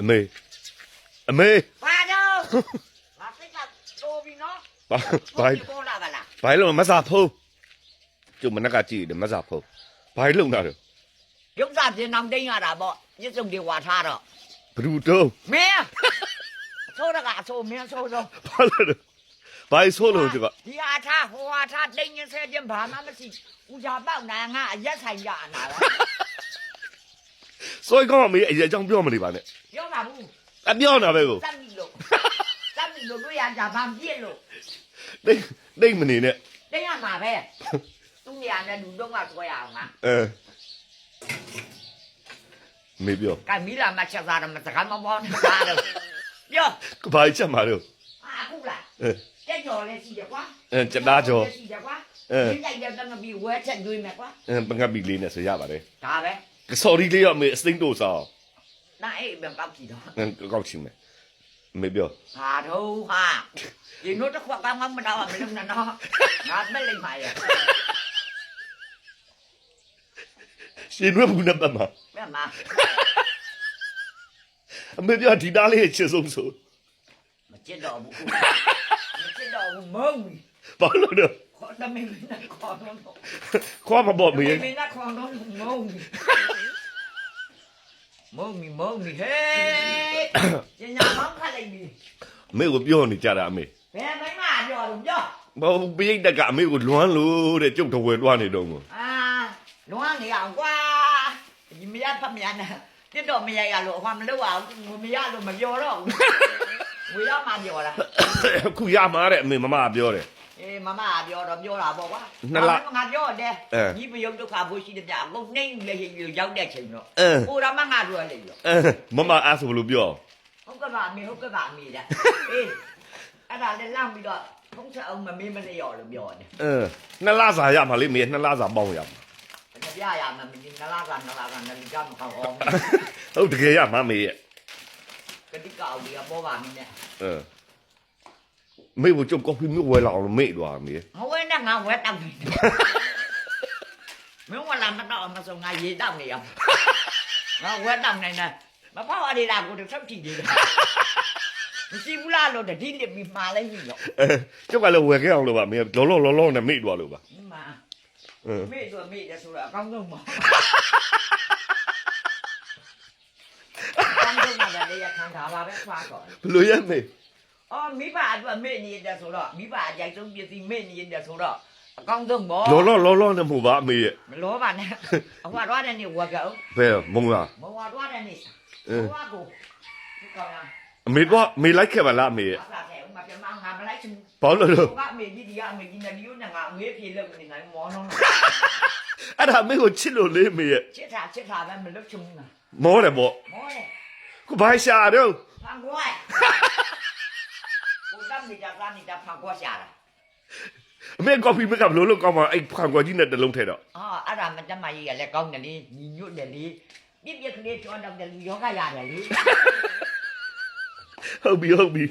အမေအမေဘာတော့ငါစိတ်ကတိုးပြီနော်ဘာဘာပေါ်လာပါလားဘာလို့မစားဖုံးကျုပ်မနက်ကကြည့်တယ်မစားဖုံးဘာလုံတာတော့ရုပ်စားပြင်အောင်တင်းရတာပေါ့ညစ်စုံတွေဝါထားတော့ဘလူတုံးမင်းအဆိုးတကအဆိုးမင်းဆိုးဆုံးဘာလဲတော့ဘာဆိုးလို့ကျုပ်ကဒီအားထားဟိုအားထားတင်းရင်ဆဲခြင်းဘာမှမရှိဦးစားပေါက်နိုင်ငါအရက်ဆိုင်ရနာပါစိုးကောင်းအမေအရေးအကြောင်းပြောမနေပါနဲ့ပြောပါဘူး အပြောတာပဲကိုတတ်ပြီလို့တတ်ပြီလို့တို့ရကြဘာပြည့်လို့တိတ်တိတ်မနေနဲ့တင်းရမှာပဲသူညာနဲ့လူတော့ကဆွဲရအောင်ငါအဲမေပြောကမီလာမချက်စားတယ်မစကားမပေါ်နဲ့စားတယ်ပြောကဘာချက်မှာတော့အခုလားအဲတက်ကြော်လေးရှိတယ်ကွာအဲချက်သားကျော်ရှိတယ်ကွာအဲဒီလိုက်တဲ့တငပြီးဝဲချက်တွေးမယ်ကွာအဲပငတ်ပီလေးနဲ့ဆိုရပါတယ်ဒါပဲဆော်ရီလေးရောအမေအစိမ့်တို့စားနာအေးပြ န်ပေါက်ကြည့်တော့အဲကောက်ချင်မယ်မေပြောဟာတော့ဟာဒီနို့တစ်ခွက်ကောင်းကောင်းမတော့မလို့နော်ငါမက်လိုက်ပါရဲ့ရှင်ရွက်ဘူးနဲ့ပတ်မှာမဲမအမေပြောဒီသားလေးရဲ့ချစ်ဆုံးဆိုမချစ်တော့ဘူးမချစ်တော့ဘူးမုံဘူးဘာလို့တော့ခေါ်တမင်းနဲ့ခေါ်တော့ခွာမပေါ်မေမင်းနဲ့ခေါ်တော့မုံဘူး မုံမီမုံမီဟေးကျညာမောင်းခတ်လိုက်ပြီအမေကိုပြောနေကြတာအမေဘယ်မိုင်းမပြောလို့ပြောဘာပိတ်တက်က အမေကိုလွမ်းလို့တဲ့ကျုပ်တော်ဝဲတွားနေတော့ကိုအာလွမ်းနေအောင်ကွာဒီမရဖတ်မရနဲ့တက်တော့မရရလို့အခွာမလုပ်အောင်မရလို့မပြောတော့ဘူးဝေတော့မှပြောတာအခုရမှာတဲ့အမေမမပြောတယ် အေးမမပြောတော့ပြောတာပေါ့ကွာနှစ်လငါပြောတယ်အဲညီမယုံဒုက္ခဘိုးရှိတဲ့ပြအကုန်နှိမ့်လေရောက်တဲ့ချိန်တော့အဲဟိုရမငါတို့လေရောအဲမမအားဆိုဘလို့ပြောဟုတ်ကဲ့ပါအမေဟုတ်ကဲ့ပါအမေတဲ့အေးအဲ့ဒါလည်းလန့်ပြီးတော့ဖုန်းချက်အောင်မမေးမလျော်လို့ပြောတယ်အဲနှစ်လစာရမှာလေမေနှစ်လစာပေါင်းရမှာတပြရမှာမင်းနလာကနလာကနလီကမကောင်းအောင်ဟုတ်တကယ်ရမှာမေရဲ့ကတိကောက်ဒီအပေါ်ပါမင်းနဲ့အဲ မေကိုကျုပ်ကော်ဖီမျိုးဝဲလာအောင်လို့မေ့သွားမေငါဝဲနဲ့ငါဝဲတောက်နေမင်းဝလာမတော့မစုံငါရေတောက်နေရငါဝဲတောက်နေတယ်မဖောက်ရည်လားကိုတော့ဆက်ကြည့်နေတယ်မရှိဘူးလားလို့တတိလစ်ပြီးမှားလိုက်ပြီတော့အဲကျုပ်ကလည်းဝဲခဲ့အောင်လို့ပါမေလောလောလောလောနဲ့မေ့သွားလို့ပါဒီမှာအဲမေ့ဆိုမေ့တယ်ဆိုတော့အကောင်းဆုံးပါအကောင်းဆုံးပါလေရခံတာပါပဲဖားတော့ဘလို့ရမေ အော်မိဘအတွက်မေ့နေတယ်ဆိုတော့မိဘအကြိုက်ဆုံးပစ္စည်းမေ့နေတယ်ဆိုတော့အကောင်းဆုံးပေါ့လောလောလောလောနဲ့မဟုတ်ပါအမေရဲ့မလောပါနဲ့အဟွာတော့တဲ့နေ့ဝက်ကောဘယ်မုံလားမဟွာတော့တဲ့နေ့အဲဟွာကိုဒီကောင်လားအမေတော့မေလိုက်ခဲ့ပါလားအမေရဲ့အဖလာတဲ့ဥမာပြမငါမလိုက်ချင်ဘာလို့လဲဘူးကအမေကြီးဒီကအမေကြီးနဲ့ဒီဦးနဲ့ငါအမေပြေလို့နေနိုင်မောနော်အဲ့ဒါအမေကိုချစ်လို့လေမေရဲ့ချစ်တာချစ်တာပဲမလုပ်ချင်ဘူးလားမောတယ်ပေါ့မောတယ်ခုဘာရှာတော့ ဖန်ကွာ ကိုတမ်းနေကြသားနေတာဖန်ကွာရှာတာအမေကော်ဖီမကဘလို့လို့ကောင်းမှာအဲ့ဖန်ကွာကြီးနဲ့တလုံးထဲတော့အာအဲ့ဒါမတတ်မကြီးကလည်းကောင်းတယ်လေညီညွတ်တယ်လေပြစ်ပြက်ကလေးကျွမ်းတော့တယ်လူယောဂရတယ်လေဟုတ်ပြီဟုတ်ပြီ